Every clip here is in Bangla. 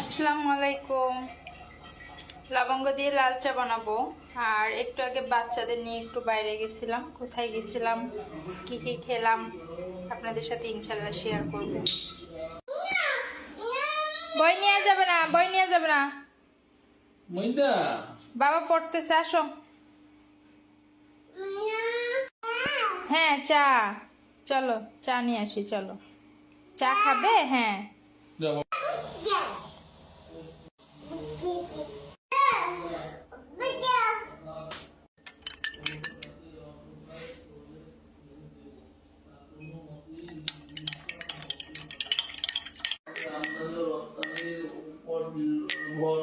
আসসালামু আলাইকুম। লবঙ্গ দিয়ে লাল চা বানাবো। আর একটু আগে বাচ্চাদের নিয়ে একটু বাইরে গেছিলাম। কোথায় গেছিলাম? কি কি খেলাম? আপনাদের সাথে ইনশাল্লাহ শেয়ার করব। বই নিয়ে যাবে না বই নিয়ে যাবে না। বাবা পড়তেছে আসো। হ্যাঁ চা। চলো চা নিয়ে আসি চলো। চা খাবে? হ্যাঁ।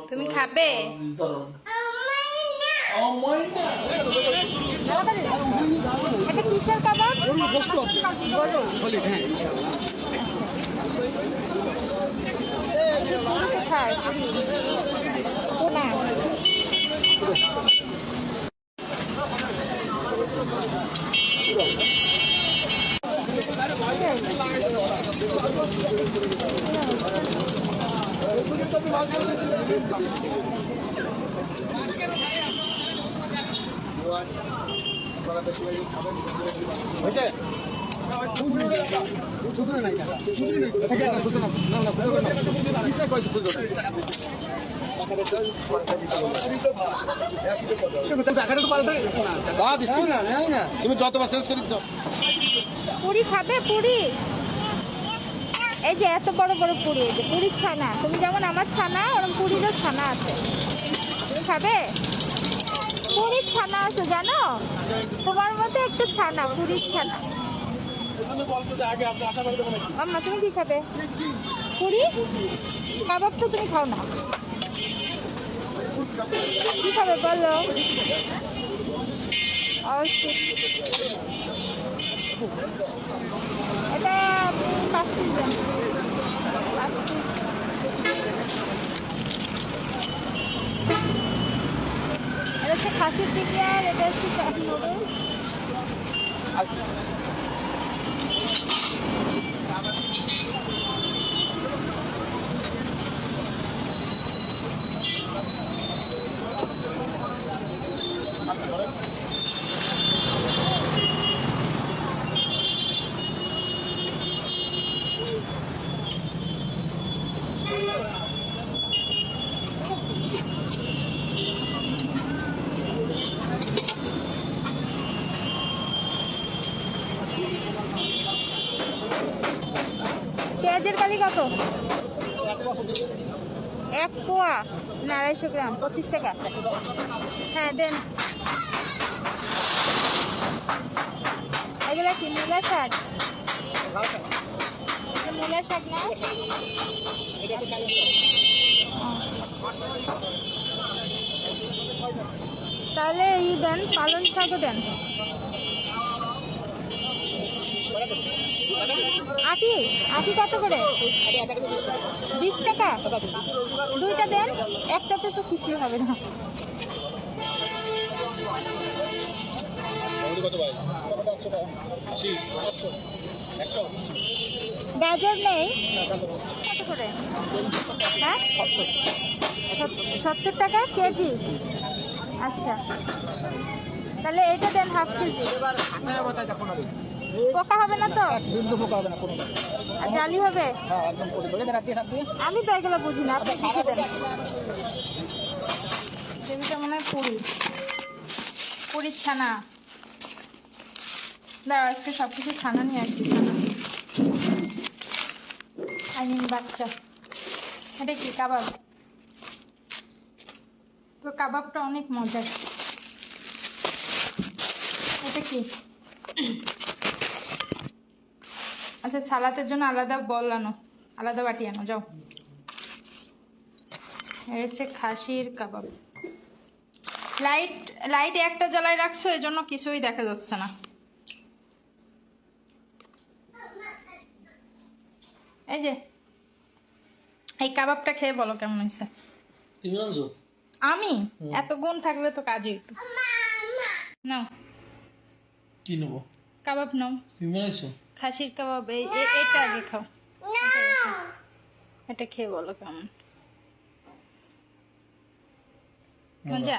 তুমি খাবে? কিসের কাবাব কোথায় কোনা হয়েছে? তুমি যতবার শেষ করে দিচ্ছ পুরি খাবে পুরি। এই যে এত বড় বড় পুরি এই যে পুরীর ছানা। তুমি যেমন আমার ছানা ওরকম পুরীরও ছানা আছে। তুমি খাবে? পুরীর ছানা আছে জানো? তোমার মধ্যে একটা ছানা পুরীর ছানা। আম্মা তুমি কি খাবে? পুরি কাবাব তো তুমি খাও না। কি খাবে বলো? অবশ্যই এটা পাঁচ পিস দেন পাঁচ পিস এটা হচ্ছে খাসির টিকি আর এটা হচ্ছে চাট নুডলস কালি কত? এক পোয়া। না, আড়াইশো গ্রাম, পঁচিশ টাকা। হ্যাঁ দেন। এগুলা কি, মূলা শাক? মূলা শাক না? তাহলে ই দেন, পালং শাকও দেন। আটি? আটি কত করে? বিশ টাকা। দুইটা দেন একটাতে তো কিছুই হবে না। গাজর নেই। হ্যাঁ? সত্তর টাকা কেজি। আচ্ছা। তাহলে এটা দেন হাফ কেজি। পোকা হবে না তো? আর জালি হবে? আমি তো এগুলো বুঝি না আপনি লিখে দেন? দেবিটা মনে হয় পুরি। পুরীর ছানা। দাঁড়া আজকে সব কিছু ছানা নিয়ে আসছি ছানা। আই মিন বাচ্চা। এটা কি কাবাব? তো কাবাবটা অনেক মজার। এটা কি? আচ্ছা সালাতের জন্য আলাদা বল আনো আলাদা বাটি আনো যাও। এটা হচ্ছে খাসির কাবাব। লাইট লাইট একটা জ্বালায় রাখছো এই জন্য কিছুই দেখা যাচ্ছে না। এই যে এই কাবাবটা খেয়ে বলো কেমন হয়েছে? তুমি আনছো? আমি? এত গুণ থাকলে তো কাজই হইতো। নাও। কি নেব? কাবাব নাও। তুমি বানাইছো? খাসির কাবাব এটা আগে খাও। এটা আগে খাও। এটা খেয়ে বলো কেমন। মজা